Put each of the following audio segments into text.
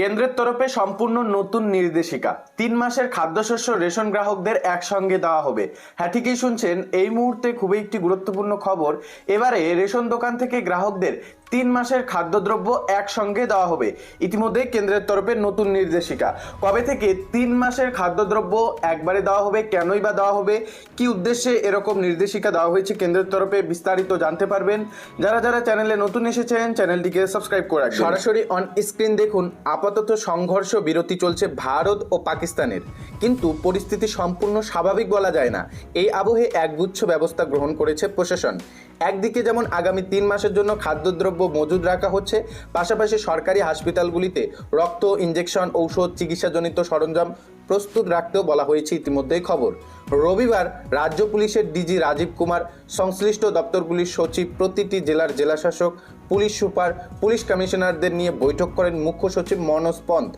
কেন্দ্রের তরফে সম্পূর্ণ নতুন নির্দেশিকা। তিন মাসের খাদ্যশস্য রেশন গ্রাহকদের একসঙ্গে দেওয়া হবে। হ্যাঁ ঠিকই শুনছেন, এই মুহূর্তে খুবই একটি গুরুত্বপূর্ণ খবর। এবারে রেশন দোকান থেকে গ্রাহকদের তিন মাসের খাদ্যদ্রব্য একসঙ্গে দেওয়া হবে। ইতিমধ্যে কেন্দ্রের তরফে নতুন নির্দেশিকা। কবে থেকে তিন মাসের খাদ্যদ্রব্য একবারে দেওয়া হবে, কেনই বা দেওয়া হবে, কি উদ্দেশ্যে এরকম নির্দেশিকা দেওয়া হয়েছে কেন্দ্রের তরফে বিস্তারিত জানতে পারবেন। যারা যারা চ্যানেলে নতুন এসেছেন, চ্যানেলটিকে সাবস্ক্রাইব করে সরাসরি অন স্ক্রিন দেখুন, আপাতত সংঘর্ষ বিরতি চলছে ভারত ও পাকিস্তানের। কিন্তু পরিস্থিতি সম্পূর্ণ স্বাভাবিক বলা যায় না। এই আবহে একগুচ্ছ ব্যবস্থা গ্রহণ করেছে প্রশাসন। একদিকে যেমন আগামী তিন মাসের জন্য খাদ্যদ্রব্য মজুদ রাখা হচ্ছে, পাশাপাশি সরকারি হাসপাতালগুলিতে রক্ত ইঞ্জেকশন ঔষধ, চিকিৎসাজনিত সরঞ্জাম প্রস্তুত রাখতেও বলা হয়েছে ইতিমধ্যেই খবর। রবিবার রাজ্য পুলিশের ডিজি রাজীব কুমার, সংশ্লিষ্ট দপ্তরগুলির সচিব প্রতিটি জেলার জেলাশাসক পুলিশ সুপার, পুলিশ কমিশনারদের নিয়ে বৈঠক করেন মুখ্য সচিব মনোজ পন্থ।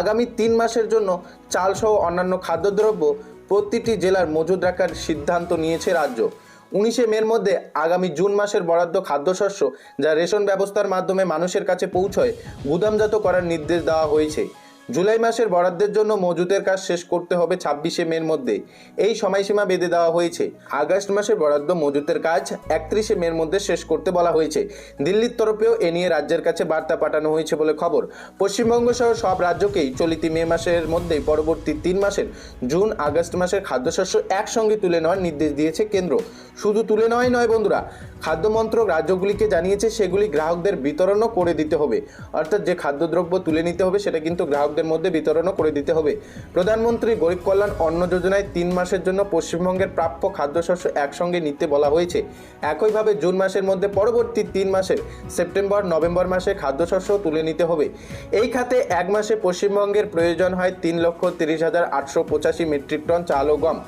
আগামী তিন মাসের জন্য চালসহ অন্যান্য খাদ্যদ্রব্য প্রতিটি জেলার মজুদ রাখার সিদ্ধান্ত নিয়েছে রাজ্য। উনিশে মের মধ্যে আগামী জুন মাসের বরাদ্দ খাদ্যশস্য যা রেশন ব্যবস্থার মাধ্যমে মানুষের কাছে পৌঁছয়, গুদামজাত করার নির্দেশ দেওয়া হয়েছে। জুলাই মাসের বরাদ্দের জন্য মজুতের কাজ শেষ করতে হবে ছাব্বিশে মের মধ্যে। এই সময়সীমা বেঁধে দেওয়া হয়েছে। আগস্ট মাসের বরাদ্দ মজুতের কাজ একত্রিশে মের মধ্যে শেষ করতে বলা হয়েছে। দিল্লির তরফেও এ নিয়ে রাজ্যের কাছে বার্তা পাঠানো হয়েছে বলে খবর। পশ্চিমবঙ্গ সহ সব রাজ্যকেই চলিতি মে মাসের মধ্যেই পরবর্তী তিন মাসের জুন, আগস্ট মাসের খাদ্যশস্য একসঙ্গে তুলে নেওয়ার নির্দেশ দিয়েছে কেন্দ্র। শুধু তুলে নেওয়াই নয় বন্ধুরা খাদ্য মন্ত্রক রাজ্যগুলিকে জানিয়েছে সেগুলি গ্রাহকদের বিতরণও করে দিতে হবে। অর্থাৎ যে খাদ্যদ্রব্য তুলে নিতে হবে সেটা কিন্তু গ্রাহকদের মধ্যে বিতরণও করে দিতে হবে। প্রধানমন্ত্রী গরিব কল্যাণ অন্ন যোজনায় তিন মাসের জন্য পশ্চিমবঙ্গের প্রাপ্য খাদ্যশস্য একসঙ্গে নিতে বলা হয়েছে। একইভাবে জুন মাসের মধ্যে পরবর্তী তিন মাসের সেপ্টেম্বর, নভেম্বর মাসে খাদ্যশস্য তুলে নিতে হবে। এই খাতে এক মাসে পশ্চিমবঙ্গের প্রয়োজন হয় তিন লক্ষ তিরিশ হাজার আটশো পঁচাশি মেট্রিক টন চাল ও গম।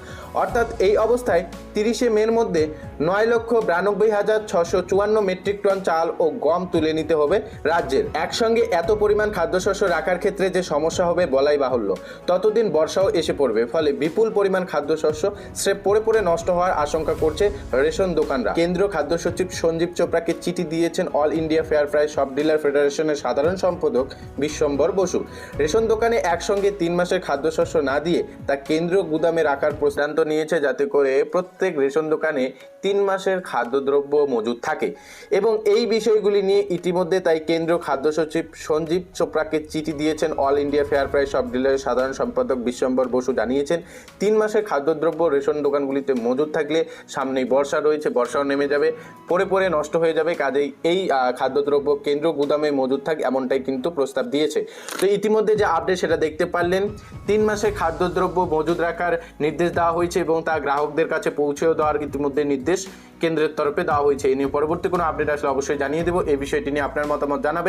অর্থাৎ এই অবস্থায় তিরিশে মের মধ্যে নয় লক্ষ বিরানব্বই হাজার ছশো চুয়ান্ন মেট্রিক টন চাল ও গম তুলে নিতে হবে রাজ্যের। একসঙ্গে এত পরিমাণ খাদ্যশস্য রাখার ক্ষেত্রে যে সমস্যা হবে বলাই বাহুল্য। ততদিন বর্ষাও এসে পড়বে, ফলে বিপুল পরিমাণ খাদ্যশস্য সে পড়ে পড়ে নষ্ট হওয়ার আশঙ্কা করছে রেশন দোকানরা। কেন্দ্রীয় খাদ্য সচিব সঞ্জীব চোপড়াকে চিঠি দিয়েছেন অল ইন্ডিয়া ফেয়ার ফ্রাই সব ডিলার ফেডারেশনের সাধারণ সম্পাদক বিশ্বম্বর বসু। রেশন দোকানে একসঙ্গে তিন মাসের খাদ্যশস্য না দিয়ে তা কেন্দ্রীয় গুদামে রাখার সিদ্ধান্ত নিয়েছে, যাতে করে প্রত্যেক রেশন দোকানে তিন মাসের খাদ্যদ্রব্য মজুদ থাকে এবং এই বিষয়গুলি নিয়ে ইতিমধ্যে তাই কেন্দ্রীয় খাদ্য সচিব সঞ্জীব চোপড়াকে চিঠি দিয়েছেন অল ইন্ডিয়া ফেয়ার প্রাইস সব ডিলারের সাধারণ সম্পাদক বিশ্বম্বর বসু জানিয়েছেন, তিন মাসের খাদ্যদ্রব্য রেশন দোকানগুলিতে মজুদ থাকলে সামনেই বর্ষা রয়েছে, বর্ষাও নেমে যাবে পরে পরে নষ্ট হয়ে যাবে, কাজেই এই খাদ্যদ্রব্য কেন্দ্র গুদামে মজুদ থাক এমনটাই কিন্তু প্রস্তাব দিয়েছে। তো ইতিমধ্যে যে আপডেট সেটা দেখতে পারলেন, তিন মাসে খাদ্যদ্রব্য মজুদ রাখার নির্দেশ দেওয়া হয়েছে এবং তা গ্রাহকদের কাছে পৌঁছেও দেওয়ার ইতিমধ্যে নির্দেশ কেন্দ্রের তরফে দেওয়া হয়েছে। এই নিয়ে পরবর্তী কোনো আপডেট আসলে অবশ্যই জানিয়ে দেবো। এই বিষয়টি নিয়ে আপনার মতামত জানাবেন।